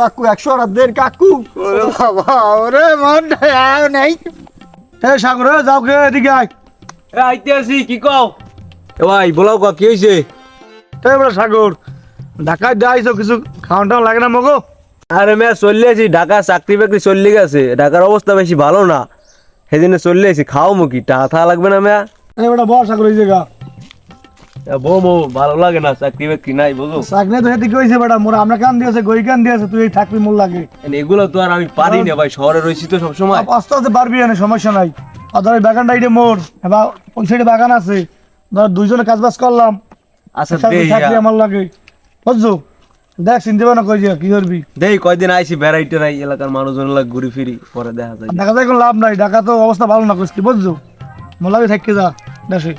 কাকু একশো আর দেড় কাকু। ওরে বাবা ওরে মন নাই। হে সাগর যাও গে এদিকে আয়। এ আইতে আসি কি কও? এ ভাই বলাও কা কি হইছে? হে বড় সাগর ঢাকায় যাইছো কিছু টাওয়ান লাগে না মগো? আরে মেয়ে চললে আছি ঢাকা চাকরি বাকরি চললে গেছে। ঢাকার অবস্থা বেশি ভালো না। সেদিনে চললে আছি খাও মুখি টাকা লাগবে না মেয়া? এই বড় বল সাগর এই জায়গা। ভালো লাগে না? চাকরি বাকরি নাই বুঝো? সাগনে তো বেটা মোরা আমরা কান দিয়েছে গই কান দিয়েছে তুই এই থাকবি মোর লাগে। এগুলো তো আর আমি পারি না ভাই শহরে তো আস্তে আস্তে পারবি না সমস্যা নাই। আর ধর বাগানটা মোর এবার ওই সাইডে বাগান আছে? ধর দুইজনে কাজ বাজ করলাম। আচ্ছা থাকবি আমার লাগে। বুঝছ? দেখ চিনতে পারে কই যা কি করবি? দেই কয়দিন আইছি বেড়াইতে নাই এলাকার মানুষজন লাগে ঘুরি ফিরি পরে দেখা যায় ঢাকা যায় কোনো লাভ নাই ঢাকা তো অবস্থা ভালো না কইছি বুঝছ? মোর লাগে থাকতে যা দেশে।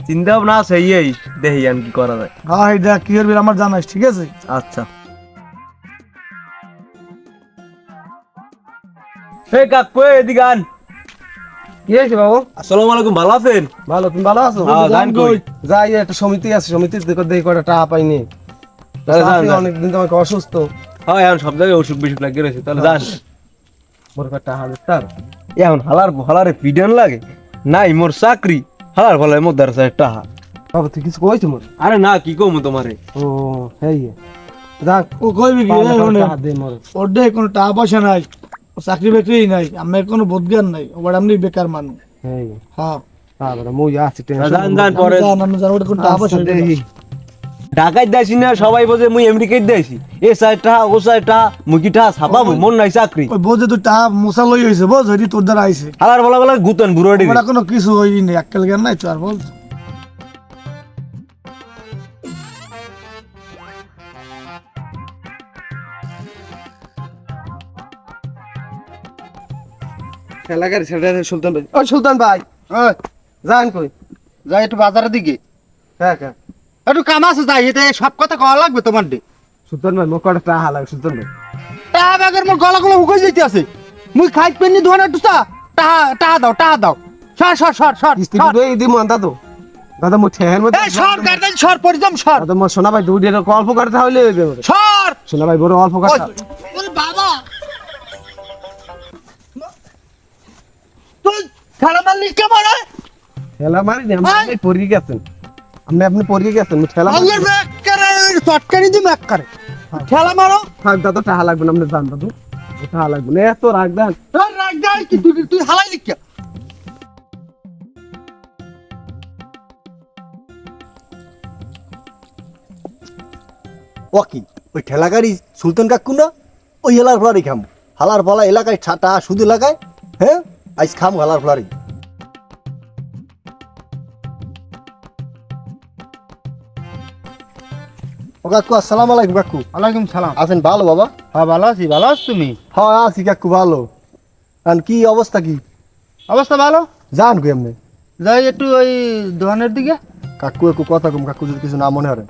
চিন্তা ভাবনা আছে এই দেখি কি করা যায়। হ্যাঁ কি করবি আমার জানাইস ঠিক আছে? আচ্ছা। কাকু এদিকে আন। কি হয়েছে বাবু? আসসালামু আলাইকুম ভালো আছেন? ভালো তুমি ভালো আছো? হ্যাঁ, কই? যাই একটা সমিতি আছে সমিতির দেখো দেখি টাকা পাইনি। অনেকদিন তোমাকে অসুস্থ। হ্যাঁ এখন সব জায়গায় অসুখ বিসুখ লাগিয়ে রয়েছে তাহলে যান। মোর টাকা হাজার এখন হালার হালারে পিডান লাগে? নাই মোর চাকরি। হালার ফলায় মোর দ্বারা টাহা বাবা তুই কিছু কইছ মোর আরে না কি কম তোমারে? ও হেই যাক ও কইবি কি? টাকা দে মোর। ওডে কোনো টাকা পয়সা নাই চাকরি বাকরি নাই আমার কোনো বোধজ্ঞান নাই ওবার আমি বেকার মানুষ। হ্যাঁ হ্যাঁ। তারপরে মুই আছি টেনশন জান যান পরে জান আমি জান ওটা কোনো টাকা পয়সা আচ্ছা, নেই। দেখি ঢাকায় দেয়ছি না সবাই বোঝে মুই আমেরিকায় দেয়ছি এ সাইড টাহা ও সাইড টাহা মুখি টাহা ছাপাবো মন নাই চাকরি। বোঝে তো টাকা মশা লই হইছে বোঝ হইদি তোর দ্বারা আইছে। হালার বলা বলা গুতন বুড়ো ওটা কোনো কিছু হই নাই এককাল জ্ঞান নাই চার বল। এলাকার ছেড়ে সুলতান ভাই। ও সুলতান ভাই যান কই। যাই একটু বাজারের দিকে। হ্যাঁ হ্যাঁ। একটু কাম আছে যাই এটা সব কথা কওয়া লাগবে তোমার ডে সুলতান ভাই মোক কয়টা টাকা লাগে সুলতান ভাই টাহা ব্যাগের মোর গলা গলা হুকাই যাইতে আছে। মুই খাই পেনি ধোয়া একটু চা। টাহা টাহা দাও টাহা দাও। সর সর সর সর কিস্তি সর। দিবে এই তো। দাদা মোর ঠেহের মধ্যে এই সর গার্ডেন সর পরিজম সর। দাদা মোর সোনা ভাই দুই দিন অল্প হইবে মোর। সর! সোনা ভাই বড় অল্প ওই, ওরে বাবা! তুই খেলা মারলিস কে মারে ঠেলা মারি নি! আপনি পড়ি গেছেন। আপনি আপনি পড়ি গেছেন ঠেলা আঙ্গুর ব্যাগ করে দি ম্যাক করে। খেলা মারো। থাক দাদা টাকা লাগবে না আপনি জান দাদু। টাকা লাগবে না। এত রাখ দেন। রাগ যাই কি? তুই তুই হালাই লিখ ওকি ওই ঠেলাগাড়ি সুলতান কাকু না? ওই হেলার ফলারি খাম। হালার ফলা এলাকায় ছাটা শুধু লাগায় হ্যাঁ? আইস খাম হালার ফলারি। ও কাকু আসসালাম আলাইকুম কাকু। ওয়ালাইকুম সালাম। আছেন ভালো বাবা? হ্যাঁ ভালো আছি। ভালো আছো তুমি? হ্যাঁ আছি কাকু ভালো। কারণ কি অবস্থা কি? অবস্থা ভালো? জান কই এমনি যাই একটু ওই দোকানের দিকে। কাকু একটু কথা কম কাকু যদি কিছু না মনে হয়।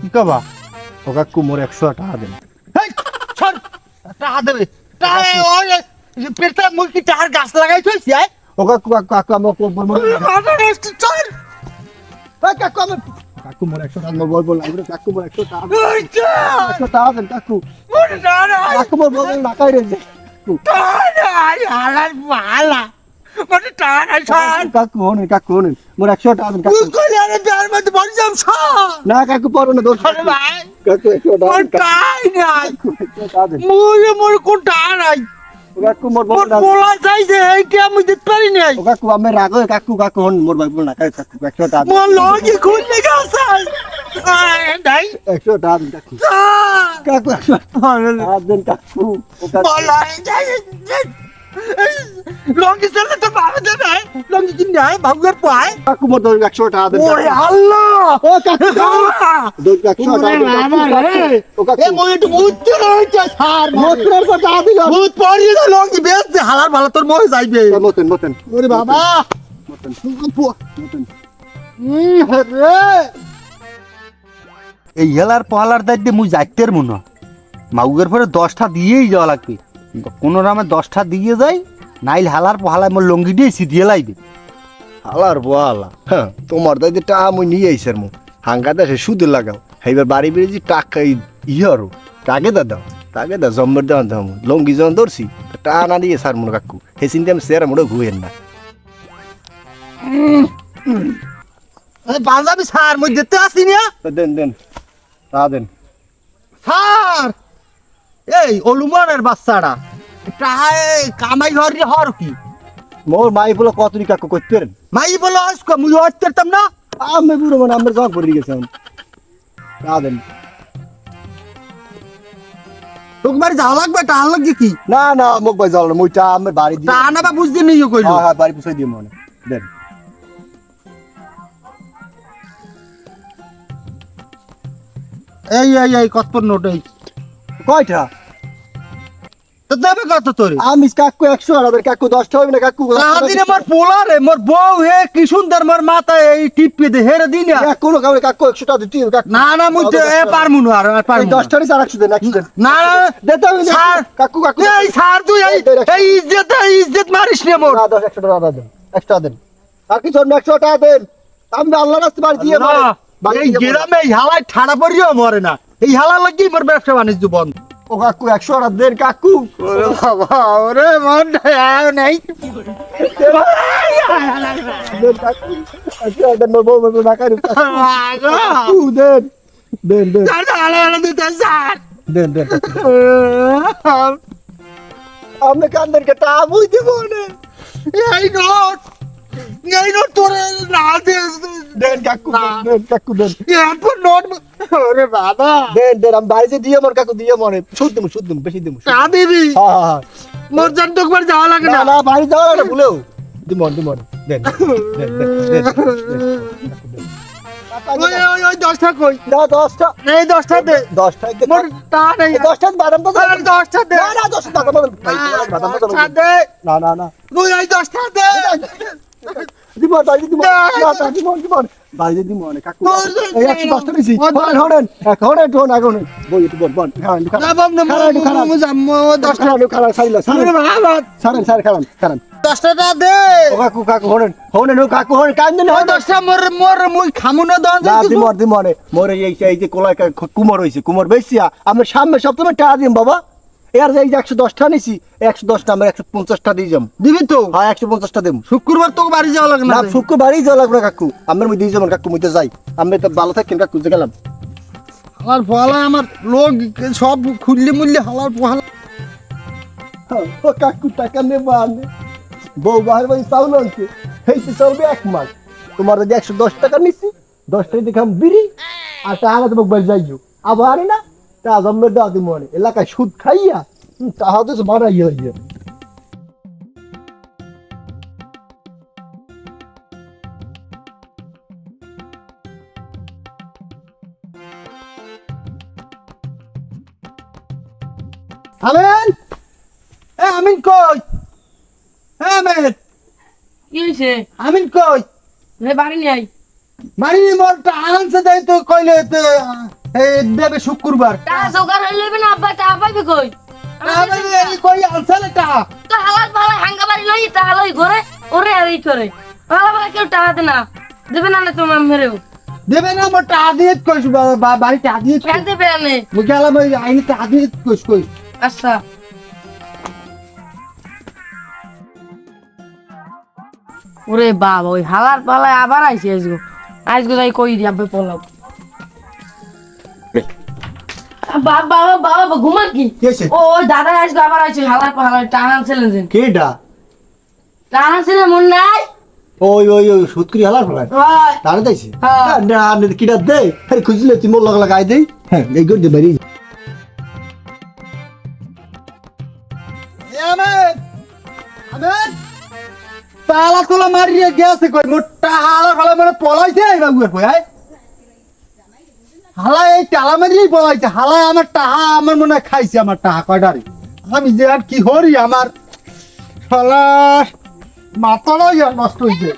কি কবা? ও কাকু মোর একশো টাকা দেন। টাকা দেবে। পেটটা টাকার গাছ লাগাই থইছি আয়। ও কাকু কাকু কাকু আমার কাকু আমার কাকু মোর একশো টাকা। মোর বলব লাগবে কাকু মোর একশো টাকা। একশো টাকা দেন কাকু। কাকু মোর বলব নাকাই রয়েছে কাকু। কাকু কাকু না কাকু পারো না দোষ কাকু একশো টাকা দেন, কাকু। টাকা দেন। কাকু মোর বলব না। ও কাকু আমি রাগো কাকু কাকু হন মোর বলব নাকাই কাকু একশো টাকা দেন। একশো টাকা কাকু কাকু ও কাকু লঙ্গি চালে তো বাবা। দেবে লঙ্গি কিনে আয় ভাগুয়ার পায় কাকু মোর দশ একশো টাকা দেন ওরে আল্লাহ ও কাকু দশ একশো টাকা দেন কাকু, কাকু এ মই একটু দিল পড়িয়ে দে লঙ্গি বেশ দে হালার ভালো তোর মই যাইবে মতন মতন ওরে বাবা মতন মতন রে। এই হেলার পহালার দায়িত্বে মুই যাইতের মনে হয় মাউগের পরে দশটা দিয়েই যাওয়া লাগবে। কোনো রামে দশটা দিয়ে যাই নাইল হালার পহালায় মোর লঙ্গি দিয়ে সিধিয়ে লাইবে। হালার বহালা। হ্যাঁ তোমার দাদি টাকা মুই নিয়ে আইসার মু। হাঙ্গা দেশে সুদে লাগাও। এইবার বাড়ি বেরিয়েছি টাকা ইয়ে আরও। দা দাদাও তাকে দা জম্বর দেওয়ান দাম লঙ্গি যখন ধরছি টানা দিয়ে সার মনে কাকু। হে চিন্তা আমি সেরা মোড়ে ঘুয়েন না। পাঞ্জাবি স্যার মই দেখতে আসি না দেন দেন। তা দেন। স্যার এই অলুমানের বাচ্চাটা টাহায় কামাই হরি হর কি? মোর মাই বলে কাকু করতে মাই বলো আজকে মুই হরতাম না। আমি বুড়ো মানে আমার জগ গেছে তা দেন। যাওয়া লাগবে টাহা লাগবে কি? না না মোক ভাই জল মুইটা আমার বাড়ি দিয়ে টাহা না বা বুঝতে নেই কইলো হ্যাঁ হ্যাঁ বাড়ি পুষাই দিয়ে মনে দেন। এই এই এই কত নোট এই? কয়টা? তো দেবে কত তোরে? আমি কাকু একশো আর ওদের কাকু দশটা হবে না কাকু? দিনে মোর পোলা রে মোর বউ হে কি সুন্দর মোর মাথা এই টিপে দে হেরে দিন এক কোনো কাউরে কাকু একশো টাকা দিতে কাকু। না না মুই তো এ পারমু না আর আর পারমু দশটা একশো দেন একশো দেন। না না দিতে হবে স্যার। কাকু কাকু। এই স্যার তুই এই এই ইজ্জত এই ইজ্জত মারিস নে মোর। না দশ একশো টাকা দেন একশো দেন। আর কিছু অন্য একশো টাকা দেন। আমি আল্লাহ রাস্তা বাড়ি দিয়ে মরে। এই গ্রামে এই হালায় ঠাড়া পড়িও মরে না। এই হালা লাগি মোর ব্যবসা বাণিজ্য বন্ধ। ও কাকু একশো টাকা দেন কাকু। ওরে বাবা ওরে মন নেই। দেন কাকু একশো টাকা দেন মোর বউ মোর টাকা দেন কাকু দেন দেন দেন দেন দেন। কাকু। আপনি কান্দেন কে তা বুঝ দিব না। এই নোট এই নোট তোরে না দেন কাকু দেন, কাকু দেন। এরপর নোট ওরে বাবা। দেন দেন আমি বাড়িতে দিয়ে মর কাকু দিয়ে মরে। সুদ দেবো সুদ দেবো বেশি দেবো। কা দিবি মোর জান তো একবার যাওয়া লাগে না। না না বাড়ি যাওয়া না ভুলেও। দিমন দিমন দেন দেন দেন ওই ওই ওই দশটা কই? না দশটা। এই দশটা দে। দশটা মোর টা নেই। দশটা বাদাম তো দশটা দে। না না দশটা বাদাম বাদাম বাদাম দে। না না না। ওই ওই দশটা দে। দিমন বাড়িতে দিমন না না দিমন দিমন বাড়িতে দিমন কাকু। এই একশো দশটা নিছি হরেন হরেন। এক হরেন টোন আগুন। বই একটু বল বল। খারান না খারান না খারান খারান সাইলা ওরে সারেন বাবা সারেন সারেন খারান খারান দশটা দে। ও কাকু কাকু হরেন হরেন কাকু হরেন ওই হরেন। দশটা মোর মোর মুই খামু না দন না দিমর দিমরে। মোরে এই এই যে কোলা কুমর হইছে কুমর বেশিয়া আমি সামনে সপ্তাহে টাকা দিম বাবা। এর এই একশো দশটা নিছি একশো দশটা আমার একশো পঞ্চাশটা দিয়ে যাম। দিবি তো? হ্যাঁ একশো পঞ্চাশটা দেব। শুক্রবার তো বাড়ি যাওয়া লাগে না না শুক্রবারই যাওয়া লাগবে কাকু। আমার মুই দিয়ে যাবেন কাকু মুই যাই। আমি তো ভালো থাকেন কাকু যে গেলাম। আমার পোহালা আমার লোক সব খুললি মুললি হালার পোহালা। ও কাকু টাকা নেব বউ বাহার বাড়ি চাউল আনছে। এই চলবে এক মাস। তোমার যদি একশো দশ টাকা নিচ্ছি দশ টাকা দেখাম বিড়ি। আর টাকা তোমাকে বাড়ি যাইও আবার না তা দাও তুমি মনে এলাকায় সুদ খাইয়া হুম, তাহা তো মারাই হইয়া আমেন? এ আমিন কই? এ আমেন। কি হয়েছে আমিন কই? রে বাড়ি নাই। মারি মোরটা আনছে দেয় তো কইলে তো দেবে শুক্রবার। জোগাড় হয়ে আব্বা পাইবে কই? আমি এই কই আনছে না টাকা? তো হালাত ভালো হাঙ্গা লই টাকা লই ঘরে ওরে আর এই করে। ভালো ভালো কেউ টাকা দে না। দেবে না তোমার মেরেও দেবে না আমার টাকা দিয়ে কইস বা- বা- বাড়ি টাকা দিয়ে ফেল দেবে গেলাম ওই আইনি টাকা দিয়ে কইস কইস আচ্ছা। ওরে বাবা ওই হালার পালায় আবার আইসি আজগো। আজগো যাই কই দি আব্বে পলাও। বাবা বাবা বাবা ঘুমান কি? ও দাদা আবার হালার কেডা? মন নাই? ওই ওই ওই হালার ফেলায় হয়। তাইছে হ্যাঁ। না আমি দে? আরে খুঁজলে তুই মোর লাগা লাগাই দেই হ্যাঁ এই গড় বাড়ি তালা তোলা মারিয়ে গেছে কই? মোটা হালা ফালা মানে পলাইছে এই বাবুয়ের কই আয় হালা এই টালা মারিয়েই পলাইছে হালা আমার টাহা আমার মনে হয় খাইছে আমার টাহা কয়টারে আমি যে আর কি হরি আমার? শালা মাথাটাই আর নষ্ট হইছে।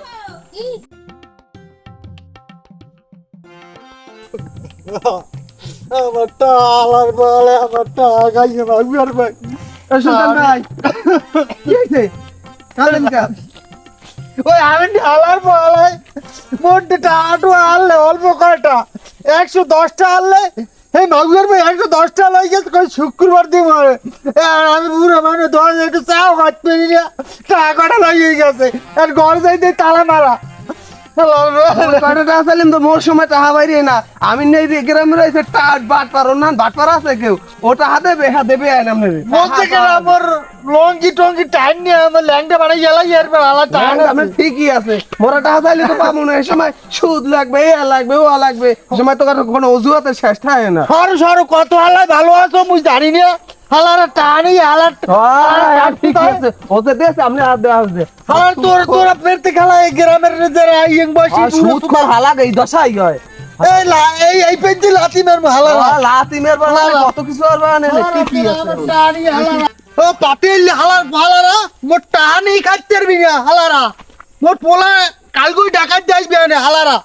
আমার টালার বলে আমার টাকা খাইছে বাবুয়ের ভাই। সুলতান ভাই। কি হয়েছে কালেন কাল ওই আমি ঢালার পালাই আটু আনলে, অল্প কয়টা? একশো দশটা আনলে, এই নগর ভাই একশো দশটা লই গেছে কই শুক্রবার হবে। আর আমি বুড়ো মানে দশ একটু চাও হাত পেরিয়ে টাকাটা লাগিয়ে গেছে। আর ঘর যাইতে তালা মারা। আমি নেই গ্রামে রয়েছে টাট বাট না বাট আছে কেউ? ও টাকা দেবে দেবে আয় আপনার আমার লঙ্গি টঙ্গি টাইম নিয়ে আমার ল্যাংটা বানাই গেলাই আর আলা টাইম আপনার ঠিকই আছে। মোরা টাকা চাইলে তো পাবো না এই সময় সুদ লাগবে এ লাগবে ও লাগবে। সময় তো কোনো অজুহাতের শেষ থাকে না। সরু সরু কত হালাই ভালো আছো মুই জানি না। হালারা টানি হালার ঠিক আছে। ওতে দেশে আপনি হাত দেওয়া হচ্ছে। হালার তোর তোরা ফেরতে খেলা এই গ্রামের ইয়ং বয়সী সুদ কর দশাই হয়। এই লা- এই কত কিছু আর বানানে ঠিকই আছে। ও পাতিল হালার খাইতে পারবি না হালারা। মোর পোলা কালগুই ডাকাত যাইবি না হালারা।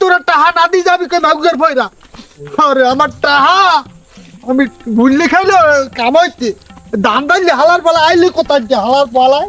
তোরা টাহা না দি যাবি কই মাগুগের ফয়রা আরে আমার টাহা আমি ভুললে খাইলে কামাইতে দান দাইলে হালার পালা আইলে কোথায় হালার পালায়?